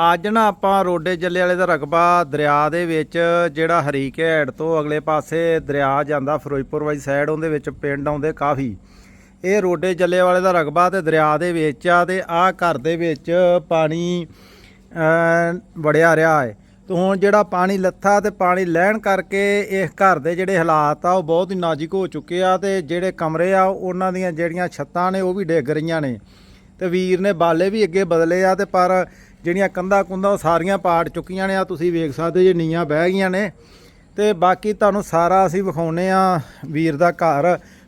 ਅੱਜ ਨਾ ਆਪਾਂ ਰੋਡੇ ਜੱਲੇ ਵਾਲੇ ਦਾ ਰਕਬਾ ਦਰਿਆ ਦੇ ਵਿੱਚ, ਜਿਹੜਾ ਹਰੀਕੇ ਹੈਡ ਤੋਂ ਅਗਲੇ ਪਾਸੇ ਦਰਿਆ ਜਾਂਦਾ ਫਿਰੋਜ਼ਪੁਰ ਵਾਲੀ ਸਾਈਡ ਉਹਦੇ ਵਿੱਚ ਪਿੰਡ ਆਉਂਦੇ ਕਾਫੀ। ਇਹ ਰੋਡੇ ਜੱਲੇ ਵਾਲੇ ਦਾ ਰਕਬਾ ਤੇ ਦਰਿਆ ਦੇ ਵਿੱਚ ਆ ਤੇ ਆਹ ਘਰ ਦੇ ਵਿੱਚ ਪਾਣੀ ਵੜਿਆ ਰਿਹਾ ਹੈ। ਤੇ ਹੁਣ ਜਿਹੜਾ ਪਾਣੀ ਲੱਥਾ ਤੇ ਪਾਣੀ ਲੈਣ ਕਰਕੇ ਇਸ ਘਰ ਦੇ ਜਿਹੜੇ ਹਾਲਾਤ ਆ, ਉਹ ਬਹੁਤ ਹੀ ਨਾਜ਼ੁਕ ਹੋ ਚੁੱਕੇ ਆ ਤੇ ਜਿਹੜੇ ਕਮਰੇ ਆ, ਉਹਨਾਂ ਦੀਆਂ ਜਿਹੜੀਆਂ ਛੱਤਾਂ ਨੇ, ਉਹ ਵੀ ਡਿੱਗ ਰਹੀਆਂ ਨੇ। ਤੇ ਵੀਰ ਨੇ ਬਾਲੇ ਵੀ ਅੱਗੇ ਬਦਲੇ ਆ ਤੇ ਪਰ ਜਿਹੜੀਆਂ ਕੰਧਾਂ ਕੁੰਧਾਂ ਉਹ ਸਾਰੀਆਂ ਪਾੜ ਚੁੱਕੀਆਂ ਨੇ, ਆ ਤੁਸੀਂ ਵੇਖ ਸਕਦੇ ਜੇ ਨੀਆਂ ਬਹਿ ਗਈਆਂ ਨੇ। ਤੇ ਬਾਕੀ ਤੁਹਾਨੂੰ ਸਾਰਾ ਅਸੀਂ ਵਿਖਾਉਨੇ ਆ ਵੀਰ ਦਾ ਘਰ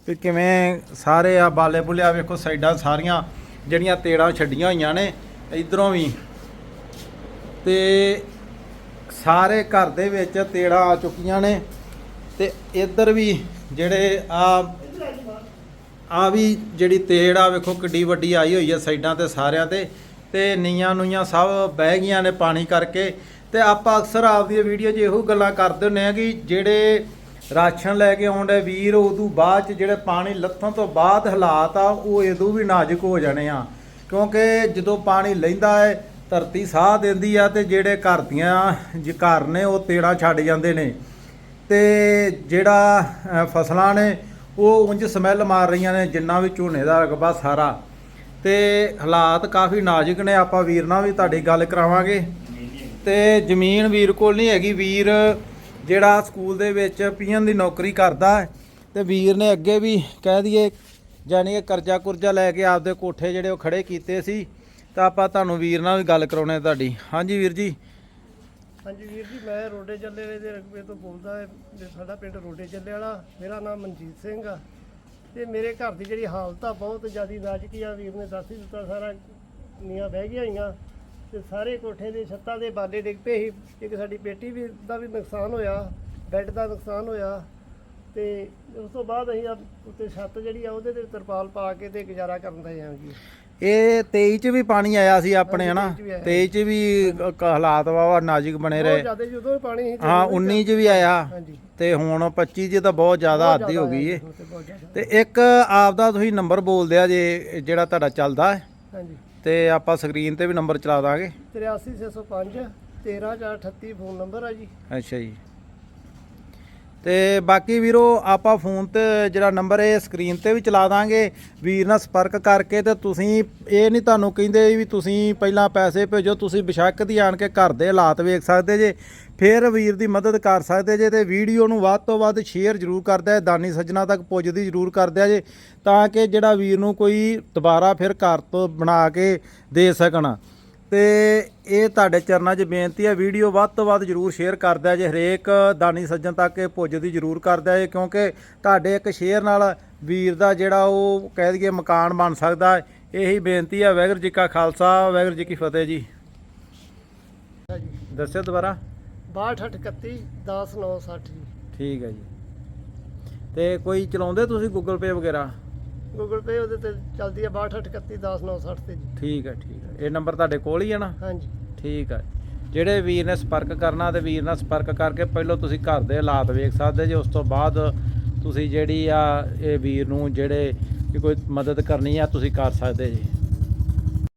ਵੀ ਕਿਵੇਂ ਸਾਰੇ ਆ ਬਾਲੇ ਬੁਲਿਆ ਵੇਖੋ ਸਾਈਡਾਂ ਸਾਰੀਆਂ ਜਿਹੜੀਆਂ ਤੇੜਾਂ ਛੱਡੀਆਂ ਹੋਈਆਂ ਨੇ ਇਧਰੋਂ ਵੀ। ਤੇ ਸਾਰੇ ਘਰ ਦੇ ਵਿੱਚ ਤੇੜਾਂ ਆ ਚੁੱਕੀਆਂ ਨੇ ਤੇ ਇੱਧਰ ਵੀ ਜਿਹੜੇ ਆ ਆ ਵੀ ਜਿਹੜੀ ਤੇੜ ਆ, ਵੇਖੋ ਕਿੱਡੀ ਵੱਡੀ ਆਈ ਹੋਈ ਆ ਸਾਈਡਾਂ ਤੇ ਸਾਰਿਆਂ ਤੇ। ਤੇ ਨੀਆਂ ਨੂਈਆਂ ਸਭ ਬਹਿ ਗਈਆਂ ਨੇ ਪਾਣੀ ਕਰਕੇ। ਤੇ ਆਪਾਂ ਅਕਸਰ ਆਪਦੀ ਵੀਡੀਓ 'ਚ ਇਹੋ ਗੱਲਾਂ ਕਰਦੇ ਹੁੰਨੇ ਆ ਕਿ ਜਿਹੜੇ ਰਾਸ਼ਨ ਲੈ ਕੇ ਆਉਂਦੇ ਵੀਰ, ਉਦੋਂ ਬਾਅਦ 'ਚ ਜਿਹੜੇ ਪਾਣੀ ਲੱਥਣ ਤੋਂ ਬਾਅਦ ਹਾਲਾਤ ਆ, ਉਹ ਇਦੋਂ ਵੀ ਨਾਜ਼ੁਕ ਹੋ ਜਾਣੇ ਆ। ਕਿਉਂਕਿ ਜਦੋਂ ਪਾਣੀ ਲੈਂਦਾ ਹੈ ਧਰਤੀ ਸਾਹ ਦਿੰਦੀ ਆ ਤੇ ਜਿਹੜੇ ਘਰ ਦੀਆਂ ਜੇ ਘਰ ਨੇ, ਉਹ ਤੇੜਾਂ ਛੱਡ ਜਾਂਦੇ ਨੇ। ਤੇ ਜਿਹੜਾ ਫਸਲਾਂ ਨੇ ਉਹ ਉਂਝ ਸਮੈਲ ਮਾਰ ਰਹੀਆਂ ਨੇ, ਜਿੰਨਾ ਵੀ ਝੋਨੇ ਦਾ ਰਕਬਾ ਸਾਰਾ। ਤੇ ਹਾਲਾਤ ਕਾਫੀ ਨਾਜ਼ੁਕ ਨੇ, ਆਪਾਂ ਵੀਰ ਨਾਲ ਵੀ ਤੁਹਾਡੀ ਗੱਲ ਕਰਾਵਾਂਗੇ। ਤੇ ਜ਼ਮੀਨ ਵੀਰ ਕੋਲ ਨਹੀਂ ਹੈਗੀ, ਵੀਰ ਜਿਹੜਾ ਸਕੂਲ ਦੇ ਵਿੱਚ ਪੀਐਨ ਦੀ ਨੌਕਰੀ ਕਰਦਾ ਹੈ, ਤੇ ਵੀਰ ਨੇ ਅੱਗੇ ਵੀ ਕਹਿ ਦਈਏ ਜਾਨੀ ਕਿ ਕਰਜ਼ਾ ਕੁਰਜ਼ਾ ਲੈ ਕੇ ਆਪਦੇ ਕੋਠੇ ਜਿਹੜੇ ਉਹ ਖੜੇ ਕੀਤੇ ਸੀ। ਤਾਂ ਆਪਾਂ ਤੁਹਾਨੂੰ ਵੀਰ ਨਾਲ ਵੀ ਗੱਲ ਕਰਾਉਣੇ ਤੁਹਾਡੀ। ਹਾਂਜੀ ਵੀਰ ਜੀ ਹਾਂਜੀ ਵੀਰ ਜੀ, ਮੈਂ ਰੋਡੇ ਚੱਲੇ ਦੇ ਰਕਬੇ ਤੋਂ ਬੋਲਦਾ ਹਾਂ। ਤੇ ਸਾਡਾ ਪਿੰਡ ਰੋਡੇ ਚੱਲੇ ਵਾਲਾ। ਮੇਰਾ ਨਾਮ ਮਨਜੀਤ ਸਿੰਘ ਆ। ਤੇ ਮੇਰੇ ਘਰ ਦੀ ਜਿਹੜੀ ਹਾਲਤ ਆ, ਬਹੁਤ ਜ਼ਿਆਦੀ ਨਾਜ਼ੁਕ ਆ। ਵੀਰ ਨੇ ਦੱਸ ਹੀ ਦਿੱਤਾ, ਸਾਰਾ ਨੀਆਂ ਬਹਿ ਗਈਆਂ ਹੋਈਆਂ। ਤੇ ਸਾਰੇ ਕੋਠੇ ਦੇ ਛੱਤਾਂ ਦੇ ਬਾਲੇ ਡਿੱਗ ਪਏ ਸੀ। ਇੱਕ ਸਾਡੀ ਬੇਟੀ ਵੀ, ਦਾ ਵੀ ਨੁਕਸਾਨ ਹੋਇਆ, ਬੈੱਡ ਦਾ ਨੁਕਸਾਨ ਹੋਇਆ। ਤੇ ਉਸ ਤੋਂ ਬਾਅਦ ਅਸੀਂ ਆ ਉੱਤੇ ਛੱਤ ਜਿਹੜੀ ਆ, ਉਹਦੇ ਤੇ ਤਰਪਾਲ ਪਾ ਕੇ ਤੇ ਗੁਜ਼ਾਰਾ ਕਰਨ ਦੇ ਹਾਂ ਜੀ। ਇਹ 23 ਚ ਵੀ ਪਾਣੀ ਆਇਆ ਸੀ ਆਪਣੇ ਹਨਾ? 23 ਚ ਵੀ ਆਇਆ। 23 ਚ ਵੀ ਕ- ਕ- ਹਾਲਾਤ ਵਾਵਾ ਨਾਜ਼ੁਕ ਬਣੇ ਰਹੇ। ਜ਼ਿਆਦਾ ਜਦੋਂ ਵੀ ਪਾਣੀ ਸੀ ਤੇ ਹਾਂ ਉਦੋਂ ਵੀ 19 ਚ ਵੀ ਆਇਆ। ਤੇ ਹੁਣ 25 ਚ ਤਾਂ ਬਹੁਤ ਜ਼ਿਆਦਾ ਹੱਦ ਹੀ ਹੋ ਗਈ ਏ। ਬਹੁਤ ਜ਼ਿਆਦਾ। ਤੇ ਇੱਕ ਆਪਦਾ ਤੁਸੀਂ ਨੰਬਰ ਬੋਲਦੇ ਆ ਜੇ ਜਿਹੜਾ ਤੁਹਾਡਾ ਚੱਲਦਾ ਹੈ। ਹਾਂਜੀ। ਤੇ ਆਪਾਂ ਸਕਰੀਨ ਤੇ ਵੀ ਨੰਬਰ ਚਲਾ ਦਾਂਗੇ। 83605 13438 ਫੋਨ ਨੰਬਰ ਆ ਜੀ। ਅੱਛਾ ਜੀ। ਤੇ ਬਾਕੀ ਵੀਰੋ, ਆਪਾਂ ਫੋਨ ਤੇ ਜਿਹੜਾ ਨੰਬਰ ਇਹ ਸਕਰੀਨ ਤੇ ਵੀ ਚਲਾ ਦਾਂਗੇ। ਵੀਰ ਨਾਲ ਸੰਪਰਕ ਕਰਕੇ ਤੇ ਤੁਸੀਂ ਇਹ ਨਹੀਂ ਤੁਹਾਨੂੰ ਕਹਿੰਦੇ ਵੀ ਤੁਸੀਂ ਪਹਿਲਾਂ ਪੈਸੇ ਭੇਜੋ, ਤੁਸੀਂ ਬਿਸ਼ੱਕ ਦੀ ਆਣ ਕੇ ਘਰ ਦੇ ਹਾਲਾਤ ਵੇਖ ਸਕਦੇ ਜੇ। ਫਿਰ ਵੀਰ ਦੀ ਮਦਦ ਕਰ ਸਕਦੇ ਜੇ ਤੇ ਵੀਡੀਓ ਨੂੰ ਵੱਧ ਤੋਂ ਵੱਧ ਸ਼ੇਅਰ ਜ਼ਰੂਰ ਕਰਦਾ ਦਾਨੀ ਸੱਜਣਾ ਤੱਕ ਪੁੱਜਦੀ ਜ਼ਰੂਰ ਕਰਦਾ ਜੇ, ਤਾਂ ਕਿ ਜਿਹੜਾ ਵੀਰ ਨੂੰ ਕੋਈ ਦੁਬਾਰਾ ਫਿਰ ਘਰ ਤੋਂ ਬਣਾ ਕੇ ਦੇ ਸਕਣ। ਤੇ ਇਹ ਤੁਹਾਡੇ ਚਰਨਾਂ 'ਚ ਬੇਨਤੀ ਹੈ ਵੀਡੀਓ ਵੱਧ ਤੋਂ ਵੱਧ ਜਰੂਰ ਸ਼ੇਅਰ ਕਰਦਿਆ ਜੇ ਹਰੇਕ ਦਾਨੀ ਸੱਜਣ ਤੱਕ ਇਹ ਪੁੱਜਦੀ ਜਰੂਰ ਕਰਦਿਆ ਜੇ ਕਿਉਂਕਿ ਤੁਹਾਡੇ ਇੱਕ ਸ਼ੇਅਰ ਨਾਲ ਵੀਰ ਦਾ ਜਿਹੜਾ ਉਹ ਕਹਿ ਦਈਏ ਮਕਾਨ ਬਣ ਸਕਦਾ ਹੈ। ਇਹੀ ਬੇਨਤੀ ਹੈ ਵਾਹਿਗੁਰੂ ਜੀ ਕਾ ਖਾਲਸਾ ਵਾਹਿਗੁਰੂ ਜੀ ਕੀ ਫਤਿਹ ਜੀ। ਦੱਸਿਓ ਦੁਬਾਰਾ। 6231 10960 ਜੀ। ਠੀਕ ਹੈ ਜੀ। ਤੇ ਕੋਈ ਚਲਾਉਂਦੇ ਤੁਸੀਂ ਗੂਗਲ ਪੇ ਵਗੈਰਾ? ਗੂਗਲ ਪੇ ਉਹਦੇ ਤੇ ਚੱਲਦੀ ਹੈ 6231 10960 ਤੇ ਜੀ। ਠੀਕ ਹੈ ਠੀਕ ਹੈ। ਇਹ ਨੰਬਰ ਤੁਹਾਡੇ ਕੋਲ ਹੀ ਹੈ ਨਾ? ਹਾਂਜੀ। ਠੀਕ ਹੈ। ਜਿਹੜੇ ਵੀਰ ਨੇ ਸੰਪਰਕ ਕਰਨਾ ਤੇ ਵੀਰ ਨਾਲ ਸੰਪਰਕ ਕਰਕੇ ਪਹਿਲਾਂ ਤੁਸੀਂ ਘਰ ਦੇ ਹਾਲਾਤ ਵੇਖ ਸਕਦੇ ਜੇ ਉਸ ਤੋਂ ਬਾਅਦ ਤੁਸੀਂ ਜਿਹੜੀ ਆ ਇਹ ਵੀਰ ਨੂੰ ਜਿਹੜੇ ਕੋਈ ਮਦਦ ਕਰਨੀ ਆ ਤੁਸੀਂ ਕਰ ਸਕਦੇ ਜੀ।